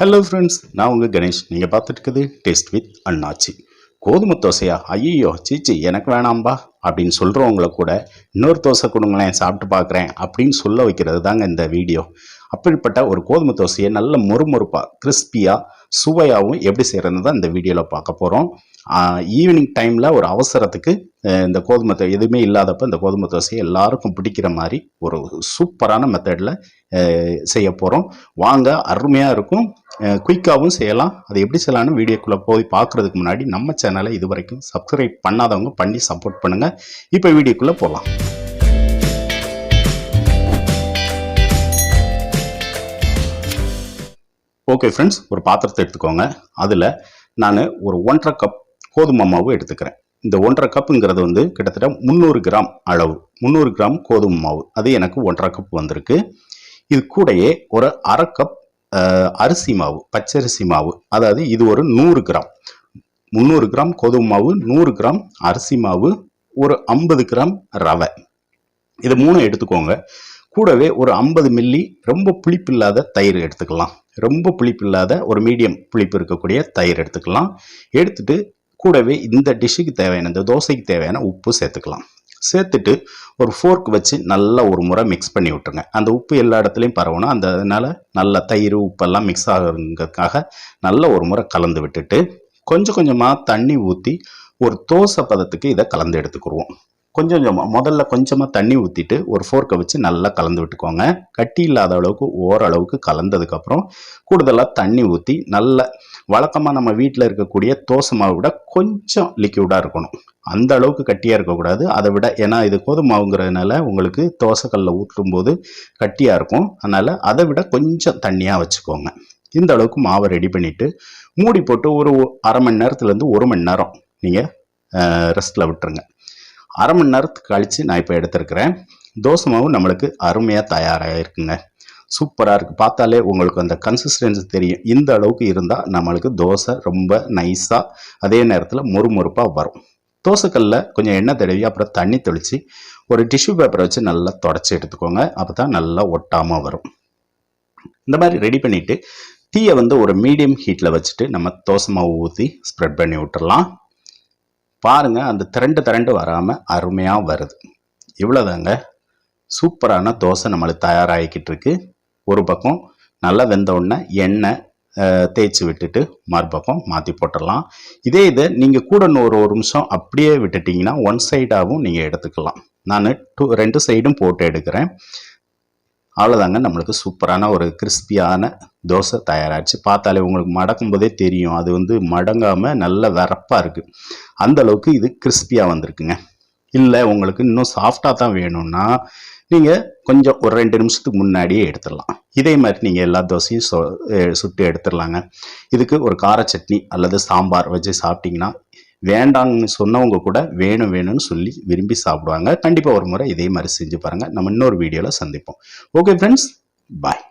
Hello friends நான் உங்கள் கணேஷ். நீங்கள் பார்த்துட்டு இருக்குது டேஸ்ட் வித் அண்ணாச்சி. கோதுமை தோசையா? ஐயோ சீச்சி எனக்கு வேணாம்பா. அப்படின்னு சொல்கிறவங்கள கூட இன்னொரு தோசை கொடுங்களேன் சாப்பிட்டு பார்க்குறேன் அப்படின்னு சொல்ல வைக்கிறது தாங்க இந்த வீடியோ. அப்படிப்பட்ட ஒரு கோதுமை தோசையை நல்ல மொறுமொறுப்பாக கிறிஸ்பியாக சுவையாகவும் எப்படி செய்கிறது தான் இந்த வீடியோவில் பார்க்க போகிறோம் ஈவினிங் டைமில் ஒரு அவசரத்துக்கு இந்த கோதுமை தோ எதுவுமே இல்லாதப்போ இந்த கோதுமை தோசையை எல்லாருக்கும் பிடிக்கிற மாதிரி ஒரு சூப்பரான மெத்தடில் செய்ய போகிறோம் வாங்க அருமையாக இருக்கும். குயிக்காகவும் செய்யலாம். அது எப்படி செய்யலாம்னு வீடியோக்குள்ளே போய் பார்க்குறதுக்கு முன்னாடி நம்ம சேனலை இது வரைக்கும் சப்ஸ்கிரைப் பண்ணாதவங்க பண்ணி சப்போர்ட் பண்ணுங்கள் இப்போ வீடியோக்குள்ளே போகலாம் ஓகே ஃப்ரெண்ட்ஸ் ஒரு பாத்திரத்தை எடுத்துக்கோங்க. அதில் நான் ஒரு ஒன்றரை கப் கோதுமை மாவு எடுத்துக்கிறேன். இந்த ஒன்றரை கப்புங்கிறது வந்து கிட்டத்தட்ட முந்நூறு கிராம் அளவு. முந்நூறு கிராம் கோதுமை மாவு. அது எனக்கு ஒன்றரை கப் வந்திருக்கு. இது கூடயே ஒரு அரை கப் அரிசி மாவு பச்சரிசி மாவு. அதாவது இது ஒரு நூறு கிராம். முந்நூறு கிராம் கோதுமை மாவு நூறு கிராம் அரிசி மாவு ஒரு ஐம்பது கிராம் ரவை. இது மூணு எடுத்துக்கோங்க. கூடவே ஒரு ஐம்பது மில்லி ரொம்ப புளிப்பில்லாத தயிர் எடுத்துக்கலாம். ரொம்ப புளிப்பில்லாத ஒரு மீடியம் புளிப்பு இருக்கக்கூடிய தயிர் எடுத்துக்கலாம். எடுத்துட்டு கூடவே இந்த டிஷ்ஷுக்கு தேவையான இந்த தோசைக்கு தேவையான உப்பு சேர்த்துக்கலாம். சேர்த்துட்டு ஒரு ஃபோர்க் வச்சு நல்லா ஒரு முறை மிக்ஸ் பண்ணி விட்டுருங்க. அந்த உப்பு எல்லா இடத்துலையும் பரவணும். அந்த அதனால் நல்ல தயிர் உப்பெல்லாம் மிக்ஸ் ஆகுறதுக்காக நல்ல ஒரு முறை கலந்து விட்டுட்டு கொஞ்சம் கொஞ்சமாக தண்ணி ஊற்றி ஒரு தோசை பதத்துக்கு இதை கலந்து எடுத்துக்கிடுவோம் கொஞ்சம் கொஞ்சமாக முதல்ல கொஞ்சமாக தண்ணி ஊற்றிட்டு ஒரு ஃபோர்க்கை வச்சு நல்லா கலந்து விட்டுக்கோங்க. கட்டி இல்லாத அளவுக்கு ஓரளவுக்கு கலந்ததுக்கப்புறம் கூடுதலாக தண்ணி ஊற்றி நல்ல வழக்கமாக நம்ம வீட்டில் இருக்கக்கூடிய தோசை மாவை விட கொஞ்சம் லிக்யூடாக இருக்கணும். அந்த அளவுக்கு கட்டியாக இருக்கக்கூடாது. அதை விட ஏன்னா இது கோதுமை மாவுங்கிறதுனால உங்களுக்கு தோசைக்கல்லில் ஊற்றும் போது கட்டியாக இருக்கும். அதனால் அதை விட கொஞ்சம் தண்ணியாக வச்சுக்கோங்க. இந்த அளவுக்கு மாவை ரெடி பண்ணிவிட்டு மூடி போட்டு ஒரு அரை மணி நேரத்துலேருந்து ஒரு மணி நேரம் நீங்கள் ரெஸ்ட்டில் விட்டுருங்க. அரை மணி நேரத்துக்கு கழித்து நான் இப்போ எடுத்திருக்கிறேன். தோசை மாவு நம்மளுக்கு அருமையாக தயாராக இருக்குங்க சூப்பராக இருக்குது பார்த்தாலே உங்களுக்கு அந்த கன்சிஸ்டன்சி தெரியும். இந்த அளவுக்கு இருந்தால் நம்மளுக்கு தோசை ரொம்ப நைஸாக அதே நேரத்தில் மொறுமொறுப்பாக வரும். தோசைக்கல்லில் கொஞ்சம் எண்ணெய் தடவி அப்புறம் தண்ணி தெளித்து ஒரு டிஷ்யூ பேப்பரை வச்சு நல்லா தொடச்சி எடுத்துக்கோங்க. அப்போ தான் நல்லா ஒட்டாமல் வரும். இந்த மாதிரி ரெடி பண்ணிவிட்டு தீயை வந்து ஒரு மீடியம் ஹீட்டில் வச்சுட்டு நம்ம தோசை மாவு ஊற்றி ஸ்ப்ரெட் பண்ணி விட்டுறலாம். பாருங்கள் அந்த திரண்டு திரண்டு வராமல் அருமையாக வருது. இவ்வளோதாங்க சூப்பரான தோசை நம்மளுக்கு தயாராகிக்கிட்டு இருக்கு. ஒரு பக்கம் நல்லா வெந்தவுடனே எண்ணெய் தேய்ச்சி விட்டுட்டு மறுபக்கம் மாற்றி போட்டுடலாம். இதே இதை நீங்கள் கூட இன்னொரு ஒரு ஒரு நிமிஷம் அப்படியே விட்டுட்டிங்கன்னா ஒன் சைடாகவும் நீங்கள் எடுத்துக்கலாம். நான் டூ ரெண்டு சைடும் போட்டு எடுக்கிறேன். அவ்வளோதாங்க நம்மளுக்கு சூப்பரான ஒரு கிறிஸ்பியான தோசை தயாராகிடுச்சு பார்த்தாலே உங்களுக்கு மடக்கும் போதே தெரியும். அது வந்து மடங்காமல் நல்ல வரப்பாக இருக்குது அந்தளவுக்கு இது கிறிஸ்பியாக வந்திருக்குங்க. இல்லை உங்களுக்கு இன்னும் சாஃப்டாக தான் வேணும்னா நீங்கள் கொஞ்சம் ஒரு ரெண்டு நிமிஷத்துக்கு முன்னாடியே எடுத்துடலாம். இதே மாதிரி நீங்கள் எல்லா தோசையும் சொ சுட்டு எடுத்துடலாங்க. இதுக்கு ஒரு கார சட்னி அல்லது சாம்பார் வச்சு சாப்பிட்டிங்கன்னா வேண்டாம்னு சொன்னவங்க கூட வேணும் வேணும்னு சொல்லி விரும்பி சாப்பிடுவாங்க. கண்டிப்பாக ஒரு முறை இதே மாதிரி செஞ்சு பாருங்கள் நம்ம இன்னொரு வீடியோவில் சந்திப்போம். Okay friends bye